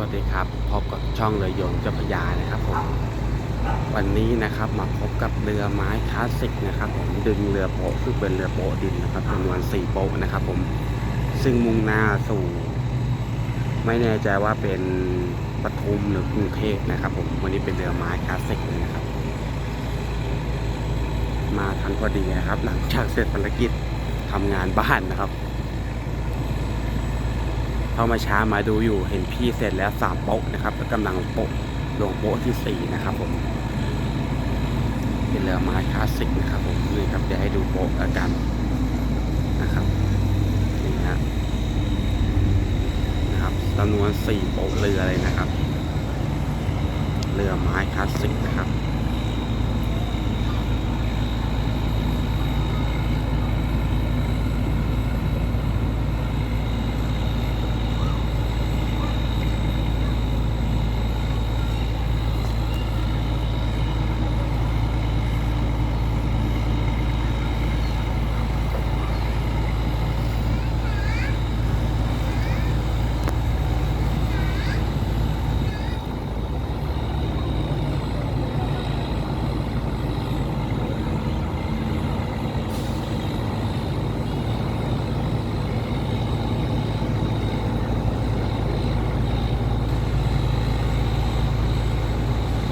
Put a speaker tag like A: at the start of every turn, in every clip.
A: วัสดีครับพบกับช่องเรือยนต์เจ้าพยานะครับผมวันนี้นะครับมาพบกับเรือไม้คลาสสิกนะครับผมดึงเรือโป๊ะซึ่งเป็นเรือโป๊ะดินนะครับจำนวนสี่โป๊ะนะครับผมซึ่งมุ่งหน้าสู่ ไม่แน่ใจว่าเป็นปทุมหรือกรุงเทพนะครับผมวันนี้เป็นเรือไม้คลาสสิกเลยนะครับ มาทันพอดีนะครับ หลังจากเสร็จภารกิจทำงานบ้านนะครับ เข้ามาช้ามาดูอยู่เห็นพี่เสร็จแล้วสามโป๊ะนะครับแล้วกำลังโป๊ะลงโป๊ะที่สี่นะครับผมเป็นเรือไม้คลาสสิกนะครับผมนี่ครับเดี๋ยวให้ดูโป๊ะอากันนะครับนี่ฮะนะครับจำนวนสี่โป๊ะเรือเลยนะครับ เรือไม้คลาสสิกนะครับ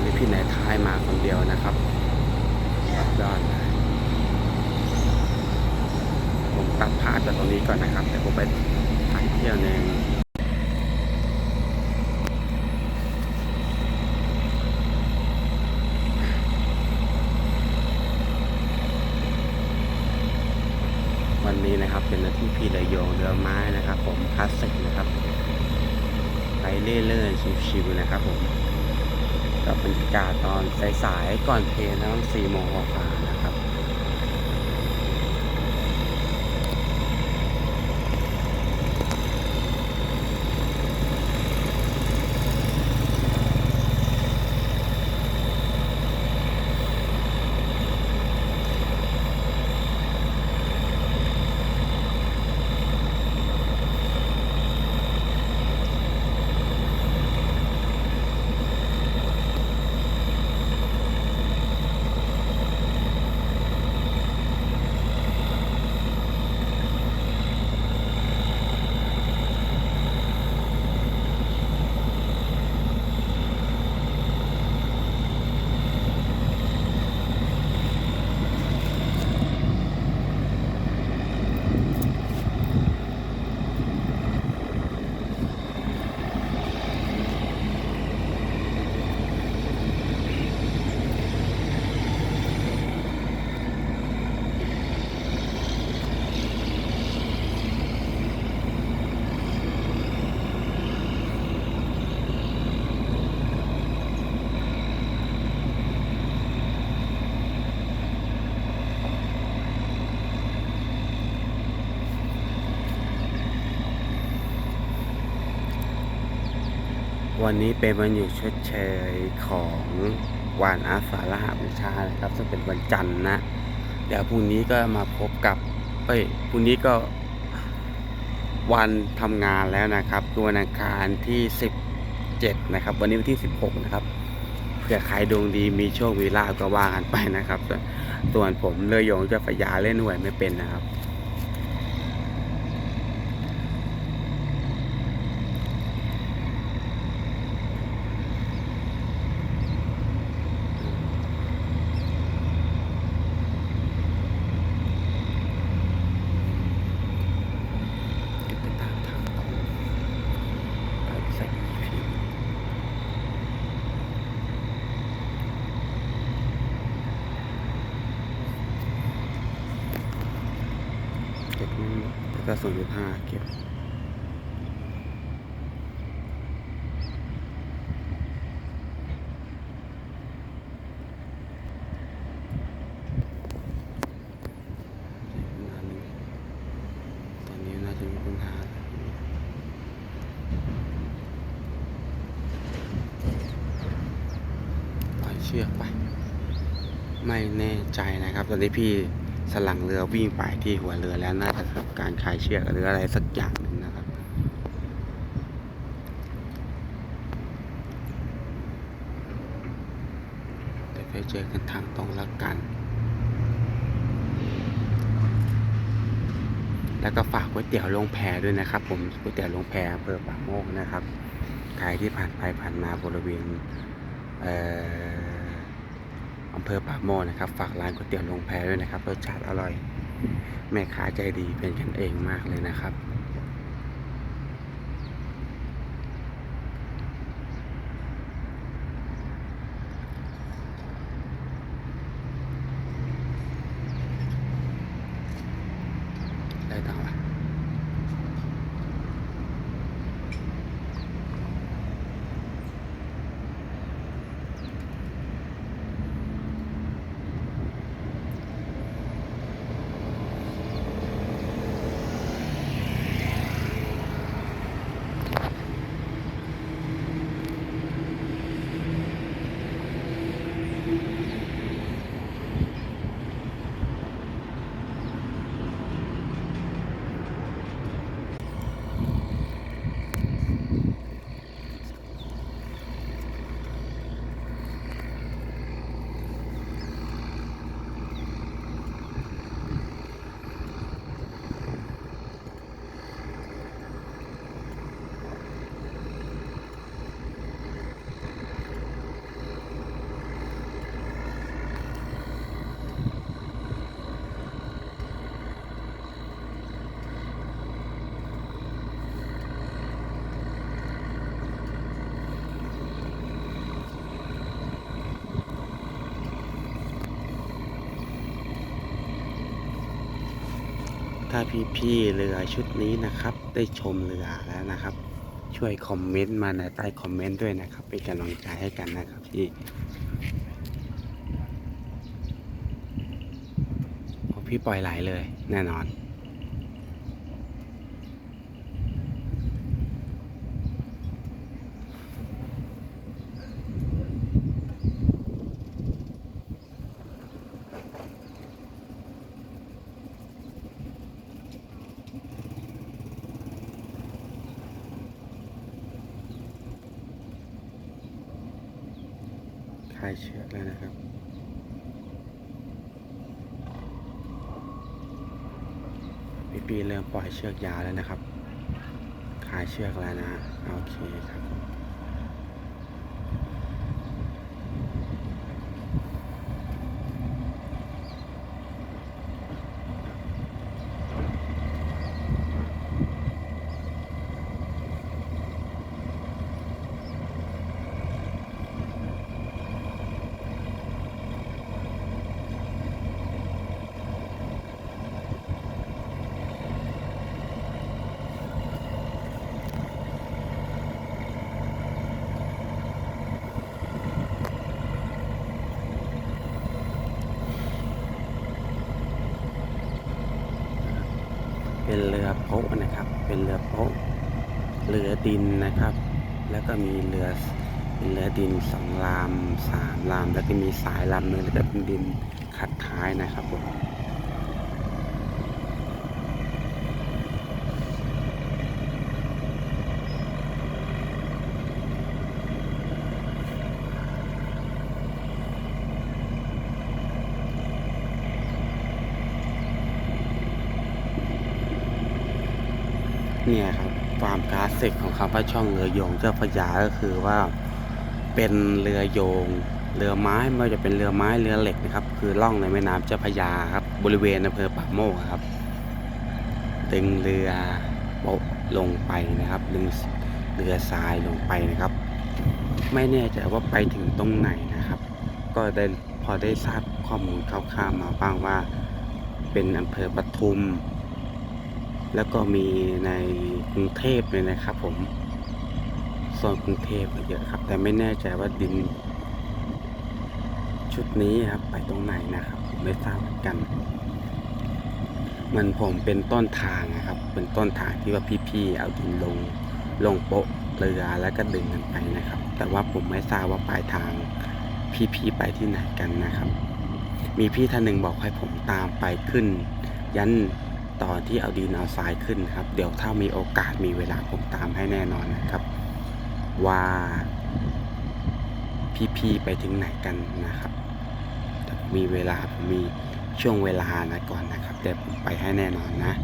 A: มี พี่นายท้ายมาคนเดียวนะครับยอดผมตัดภาพจากตรงนี้ก่อนนะครับแต่ผมไปถ่ายเที่ยวหนึ่งวันนี้นะครับเป็นนาที่พี่เลยโยงเรือไม้นะครับ ผมคลาสสิกนะครับไปเรื่อยๆชิวๆนะครับผม กับบรรยากาศตอนสายๆก่อนเพลนะ้องสี่โมงกว่าๆนะครับ วันนี้เป็นวันหยุดชดเชยของวันอาสาฬหบูชานะครับ ซึ่งเป็นวันจันทร์นะ เดี๋ยวพรุ่งนี้ก็มาพบกับเอ้ยพรุ่งนี้ก็วันทำงานแล้วนะครับคือวันอังคารที่ 17 นะครับ วันนี้วันที่ 16 นะครับเผื่อใครดวงดีมีโชคมีลาภก็ว่ากันไปนะครับ ส่วนผมเรือยงจะพยาเล่นหวยไม่เป็นนะครับ ไปตามทางตรงไปใส่ EP เก็บไม่หมดแล้วก็ ศูนย์จุดห้าเก็บตอนนี้น่าจะมีปัญหาปเชือกไปไม่แน่ใจนะครับ ตอนนี้พี่ สลังเรือวิ่งไปที่หัวเรือแล้วน่าจะทำการคลายเชือกหรืออะไรสักอย่างหนึ่งนะครับ เดี๋ยไปเจอกันทางตรงแล้วกัน แล้วก็ฝากก๋วยเตี๋ยวลงแพด้วยนะครับ ผมก๋วยเตี๋ยวลงแพอำเภอปากโมกนะครับ ใครที่ผ่านไปผ่านมาบริเวณเอ่อ อำเภอป่าโมนะครับ ฝากร้านก๋วยเตี๋ยวลงแพด้วยนะครับรสชาติอร่อย แม่ค้าใจดีเป็นกันเองมากเลยนะครับ ได้ตังค์ละ ถ้าพี่ๆเรือชุดนี้นะครับ ได้ชมเรือแล้วนะครับ ช่วยคอมเมนต์มาในใต้คอมเมนต์ด้วยนะครับ เป็นกำลังใจให้กันนะครับพี่โอ้พี่ปล่อยไหลเลยแน่นอนายเชือกแล้วนะครับ พี่ปีเริ่มปล่อยเชือกยาวแล้วนะครับคลายเชือกแล้วนะ โอเคครับ รือโป๊ะนะครับ เป็นเรือโป๊ะเรือดินนะครับ แล้วก็มีเรือเป็นเรือดินสองลำสามลำแล้วก็มีสายลำหนึงแล้วก็เป็นดินขัดท้ายนะครับผม เนี่ยครับความคลาสสิกของคำว่าช่องเรือโยงเจ้าพระยาก็คือว่าเป็นเรือโยง เรือไม้ไม่ว่าจะเป็นเรือไม้เรือเหล็กนะครับ คือล่องในแม่น้ำเจ้าพระยาครับ บริเวณอำเภอปากโมกครับ ดึงเรือโป๊ะลงไปนะครับ ดึงเรือทรายลงไปนะครับ ไม่แน่ใจว่าไปถึงตรงไหนนะครับ ก็ได้พอได้ทราบข้อมูลคร่าวๆมาบ้างว่า เป็นอำเภอปทุม แล้วก็มีในกรุงเทพเลยนะครับ ผมโซนกรุงเทพก็เยอะครับ แต่ไม่แน่ใจว่าดิน ชุดนี้ครับ ไปตรงไหนนะครับ ผมไม่ทราบเหมือนกัน มันผมเป็นต้นทางนะครับ เป็นต้นทางที่ว่าพี่ๆเอาดินลงลงโปะเรือแล้วก็ดึงกันไปนะครับ แต่ว่าผมไม่ทราบว่าปลายทางพี่ๆไปที่ไหนกันนะครับ มีพี่ท่านหนึ่งบอกให้ผมตามไปขึ้น ยัน ตอนที่เอาดินเอาทรายขึ้นครับ เดี๋ยวถ้ามีโอกาสมีเวลาผมตามให้แน่นอนนะครับ ว่าพี่ๆไปถึงไหนกันนะครับมีเวลาผมมีช่วงเวลานะก่อนนะครับ แต่ผมไปให้แน่นอนนะ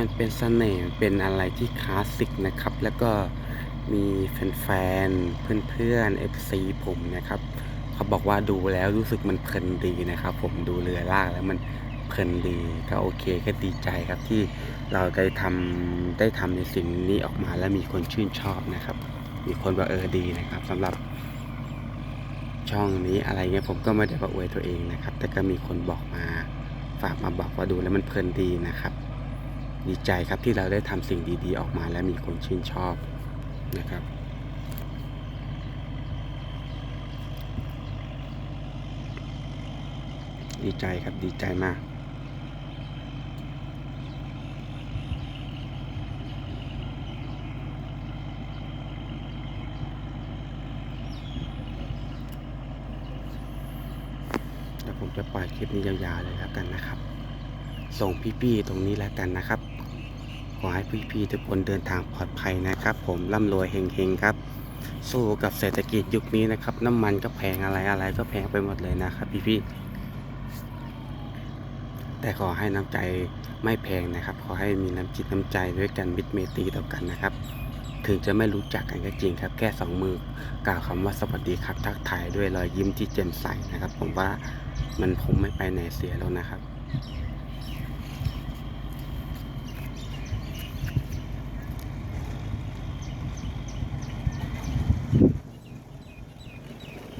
A: มันเป็นเสน่ห์เป็นอะไรที่คลาสสิกนะครับ แล้วก็มีแฟนๆ เพื่อนๆ FC ผมนะครับ เขาบอกว่าดูแล้วรู้สึกมันเพลินดีนะครับ ผมดูเรือลากแล้วมันเพลินดีก็โอเคก็ดีใจครับที่เราได้ทำได้ทำในสิ่งนี้ออกมาแล้วมีคนชื่นชอบนะครับ มีคนบอกเออดีนะครับสำหรับช่องนี้อะไรเงี้ยผมก็ไม่ได้ประอวยตัวเองนะครับ แต่ก็มีคนบอกมาฝากมาบอกว่าดูแล้วมันเพลินดีนะครับ ดีใจครับที่เราได้ทำสิ่งดี ๆ ออกมาและมีคนชื่นชอบนะครับดีใจครับดีใจมากเดี๋ยวผมจะปล่อยคลิปนี้ยาวๆเลยแล้วกันนะครับ ส่งพี่ๆตรงนี้แล้วกันนะครับ ขอให้พี่ๆทุกคนเดินทางปลอดภัยนะครับ ผมร่ำรวยเฮงๆครับ สู้กับเศรษฐกิจยุคนี้นะครับ น้ำมันก็แพงอะไรอะไรก็แพงไปหมดเลยนะครับ พี่ๆแต่ขอให้น้ำใจไม่แพงนะครับ ขอให้มีน้ำจิตน้ำใจด้วยกันมิตรเมตรีต่อกันนะครับ ถึงจะไม่รู้จักกันก็จริงครับ แค่สองมือกล่าวคำว่าสวัสดีครับทักทายด้วยรอยยิ้มที่แจ่มใสนะครับ ผมว่ามันคงไม่ไปไหนเสียแล้วนะครับ